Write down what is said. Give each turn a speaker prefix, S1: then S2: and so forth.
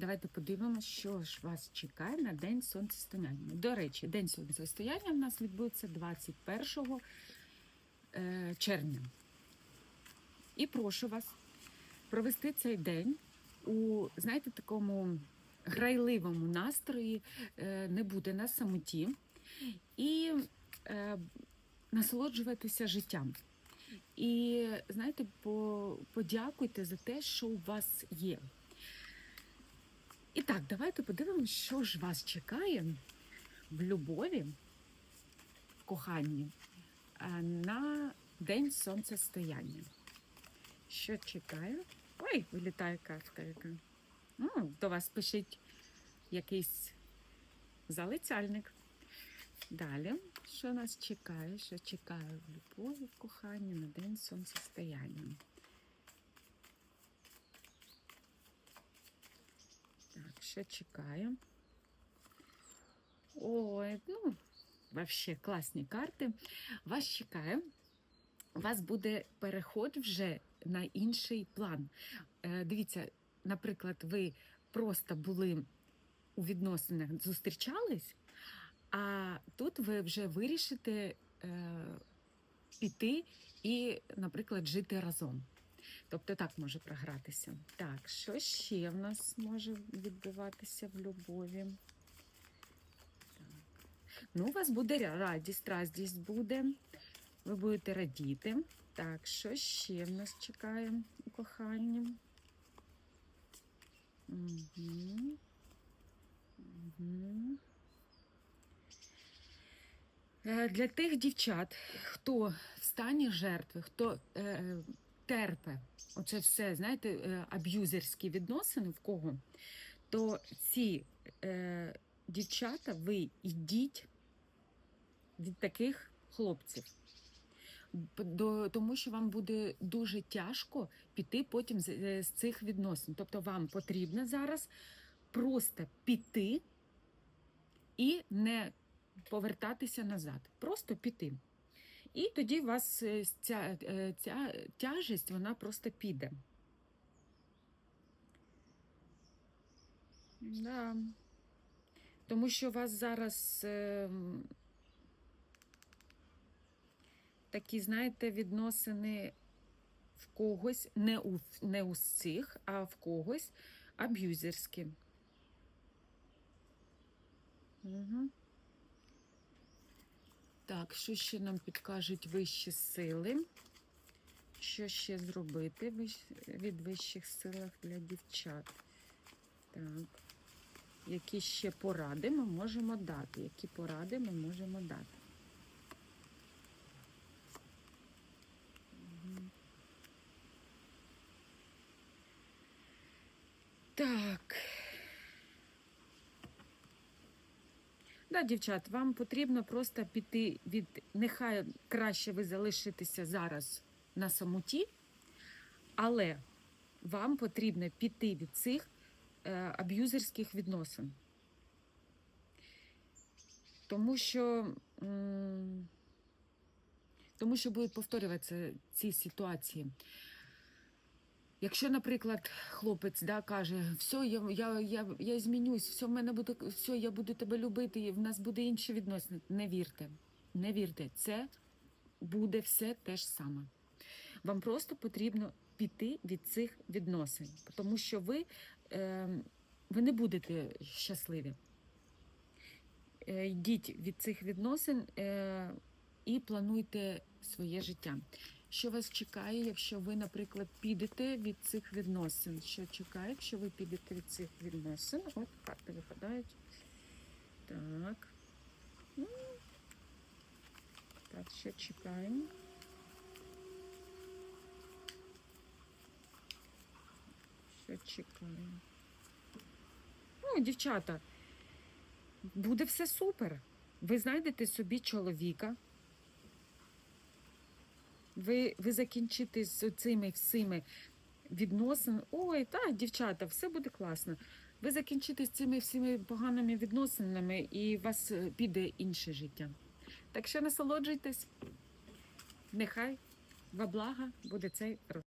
S1: Давайте подивимося, що ж вас чекає на день сонцестояння. До речі, день сонцестояння в нас відбудеться 21 е, червня. І прошу вас провести цей день у, знаєте, такому грайливому настрої, е, не буде на самоті і е, насолоджуватися життям. І знаєте, подякуйте за те, що у вас є. І так, давайте подивимося, що ж вас чекає в любові, в коханні е, на день сонцестояння. Що чекає? Ой, вилітає казка яка. Ну, до вас пишіть якийсь залицяльник. Далі, що нас чекає? Що чекає в любові, в коханні на день сонцестояння? Так, що чекає? Ой, ну, вообще класні карти. Вас чекає. У вас буде переход вже на інший план. Е, дивіться, наприклад, ви просто були у відносинах, зустрічались, а тут ви вже вирішите е, піти і, наприклад, жити разом. Тобто так може програтися. Так, що ще в нас може відбуватися в любові? Так. Ну, у вас буде радість, радість буде. Ви будете радіти. Так, що ще в нас чекає у коханні? Угу. Угу. Для тих дівчат, хто в стані жертви, хто е, терпе оце все, знаєте, е, аб'юзерські відносини в кого, то ці е, дівчата, ви йдіть від таких хлопців. До, тому що вам буде дуже тяжко піти потім з, е, з цих відносин. Тобто вам потрібно зараз просто піти і не повертатися назад. Просто піти. І тоді у вас е, ця, е, ця тяжесть вона просто піде. Да. Тому що у вас зараз е, такі, знаєте, відносини в когось, не у, не у всіх, а в когось аб'юзерські. Угу. Так, що ще нам підкажуть вищі сили? Що ще зробити від вищих силах для дівчат? Так. Які ще поради ми можемо дати? Які поради ми можемо дати? Так. Да, дівчат, вам потрібно просто піти від. Нехай краще ви залишитеся зараз на самоті, але вам потрібно піти від цих е, аб'юзерських відносин. Тому що, тому що будуть повторюватися ці ситуації. Якщо, наприклад, хлопець да, каже, все, я, я, я, я змінюсь, все, в мене буде, все, я буду тебе любити, і в нас буде інші відносини. Не вірте, не вірте, це буде все те ж саме. Вам просто потрібно піти від цих відносин, тому що ви, е, ви не будете щасливі. Е, йдіть від цих відносин е, і плануйте своє життя. Що вас чекає, якщо ви, наприклад, підете від цих відносин? Що чекає, якщо ви підете від цих відносин? От карти випадають. Так. Ну, Так, що чекаємо? Що чекаємо? Ну, дівчата, буде все супер. Ви знайдете собі чоловіка. Ви, ви закінчите з цими всіми відносинами. Ой, так, дівчата, все буде класно. Ви закінчите з цими всіми поганими відносинами і у вас е, піде інше життя. Так що насолоджуйтесь. Нехай во благо буде цей роз.